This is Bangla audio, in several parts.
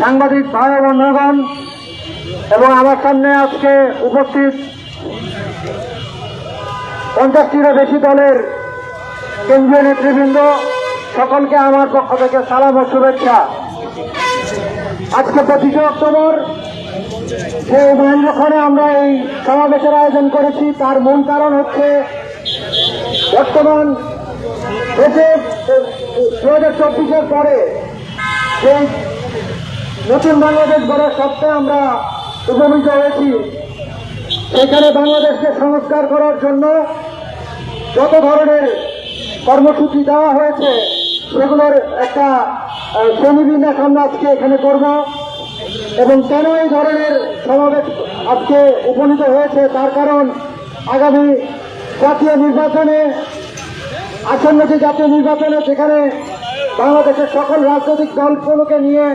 সাংবাদিক ভাই বন্ধুগণ এবং আমার সামনে আজকে উপস্থিত পঞ্চাশটিরও বেশি দলের কেন্দ্রীয় নেতৃবৃন্দ, সকলকে আমার পক্ষ থেকে সালাম ও শুভেচ্ছা। আজকে পঁচিশে অক্টোবর, যে মহেন্দ্রক্ষণে আমরা এই সমাবেশের আয়োজন করেছি, তার মূল কারণ হচ্ছে বর্তমান দেশে দু হাজার চব্বিশের পরে যে নতুন বাংলাদেশ গড়ার সত্ত্বে আমরা উপনীত হয়েছি। সেখানে বাংলাদেশকে সংস্কার করার জন্য যত ধরনের কর্মসূচি দেওয়া হয়েছে, সেগুলোর একটা শ্রেণীবিন্যাস আমরা আজকে এখানে করব এবং কেন এই ধরনের সমাবেশ আজকে উপনীত হয়েছে তার কারণ আগামী জাতীয় নির্বাচনে, আসন্ন যে জাতীয় নির্বাচনে সেখানে বাংলাদেশের সকল রাজনৈতিক দলগুলোকে নিয়ে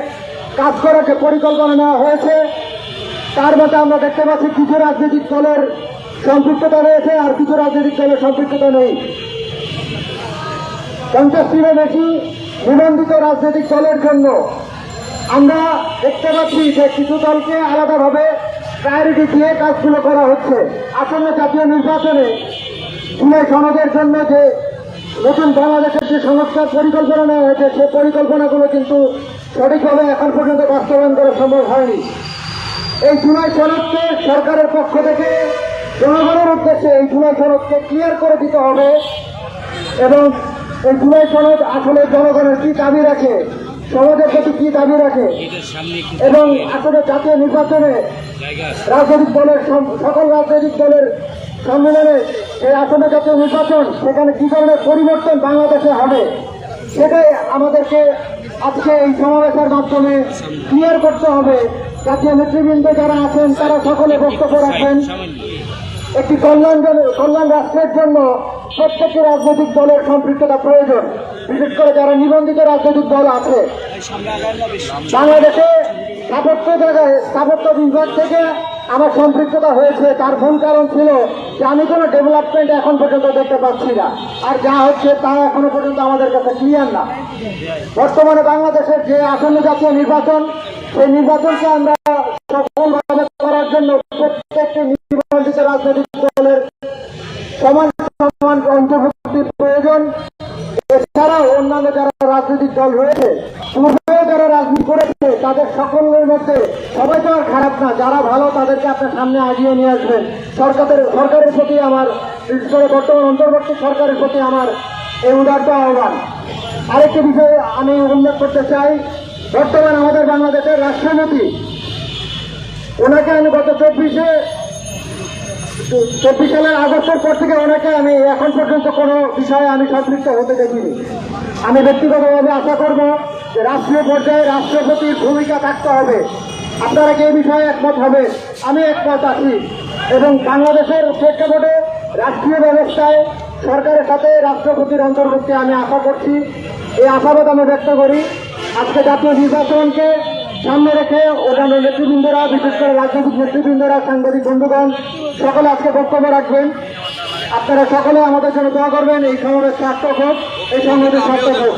কাজ করার যে পরিকল্পনা নেওয়া হয়েছে। তার মধ্যে আমরা দেখতে পাচ্ছি কিছু রাজনৈতিক দলের সম্পৃক্ততা রয়েছে আর কিছু রাজনৈতিক দলের সম্পৃক্ততা নেই। পঞ্চাশটিরও বেশি নিবন্ধিত রাজনৈতিক দলের জন্য আমরা দেখতে পাচ্ছি যে কিছু দলকে আলাদাভাবে প্রায়োরিটি দিয়ে কাজগুলো করা হচ্ছে। আসন্ন জাতীয় নির্বাচনে জুলাই সনদের জন্য যে নতুন বাংলাদেশের যে সংস্কার পরিকল্পনা নেওয়া হয়েছে, সে পরিকল্পনাগুলো কিন্তু সঠিকভাবে এখন পর্যন্ত বাস্তবায়ন করা সম্ভব হয়নি। এই জুলাই সনদকে সরকারের পক্ষ থেকে জনগণের উদ্দেশ্যে এই জুলাই সনদকে ক্লিয়ার করে দিতে হবে এবং এই জুলাই সনদ আসলে জনগণের কি দাবি রাখে, সমাজের প্রতি কি দাবি রাখে এবং আসলে জাতীয় নির্বাচনে রাজনৈতিক দলের সকল রাজনৈতিক দলের সম্মেলনে এই আসন্ন জাতীয় নির্বাচন সেখানে কি ধরনের পরিবর্তন বাংলাদেশে হবে, সেটাই আমাদেরকে আজকে এই সমাবেশের মাধ্যমে ক্লিয়ার করতে হবে জাতীয় নেতৃবৃন্দ যারা আছেন, তারা সকলে বক্তব্য রাখবেন একটি কল্যাণ কল্যাণ রাষ্ট্রের জন্য প্রত্যেকটি রাজনৈতিক দলের সম্পৃক্ততা প্রয়োজন। বিশেষ করে যারা নিবন্ধিত রাজনৈতিক দল আছে। বাংলাদেশে স্থাপত্য জায়গায় স্থাপত্য বিভাগ থেকে আমার সম্পৃক্ততা হয়েছে, তার মূল কারণ ছিল যে আমি কোনো ডেভেলপমেন্ট এখন পর্যন্ত দেখতে পাচ্ছি না। আর যা হচ্ছে তা এখনও পর্যন্ত আমাদের কাছে ক্লিয়ার না। বর্তমানে বাংলাদেশের যে আসন্ন জাতীয় নির্বাচন, সেই নির্বাচনকে আমরা সফলভাবে করার জন্য প্রত্যেকটি নির্বাচিত রাজনৈতিক দলের সমান সমান অন্তর্ভুক্তির প্রয়োজন। এছাড়াও অন্যান্য যারা রাজনৈতিক দল রয়েছে মধ্যে। সবাই তো আর খারাপ না, যারা ভালো তাদেরকে আপনার সামনে আগিয়ে নিয়ে আসবেন। সরকারের সরকারের প্রতি আমার বিশেষ করে বর্তমান অন্তর্বর্তী সরকারের প্রতি আমার এই উদার্ত আহ্বান। আরেকটি বিষয়ে আমি উল্লেখ করতে চাই, বর্তমান আমাদের বাংলাদেশের রাষ্ট্রপতি, ওনাকে আমি গত চব্বিশে চব্বিশ সালের আগস্টের পর থেকে অনেকে আমি এখন পর্যন্ত কোনো বিষয়ে আমি সম্পৃক্ত হতে দেখিনি। আমি ব্যক্তিগতভাবে আশা করব যে রাষ্ট্রীয় পর্যায়ে রাষ্ট্রপতির ভূমিকা থাকতে হবে। আপনারা কি এই বিষয়ে একমত হবে? আমি একমত আছি। এবং বাংলাদেশের প্রেক্ষাপটে রাষ্ট্রীয় ব্যবস্থায় সরকারের সাথে রাষ্ট্রপতির অন্তর্ভুক্তি আমি আশা করছি। এই আশাবাদ আমি ব্যক্ত করি। আজকে জাতীয় নির্বাচনকে সামনে রেখে অন্যান্য নেতৃবৃন্দরা, বিশেষ করে রাজনৈতিক নেতৃবৃন্দরা, সাংবাদিক বন্ধুগণ, সকলে আজকে বক্তব্য রাখবেন। আপনারা সকলে আমাদের জন্য দোয়া করবেন। এই সমাবেশ সার্থক হোক, এই সমাবেশ সার্থক হোক।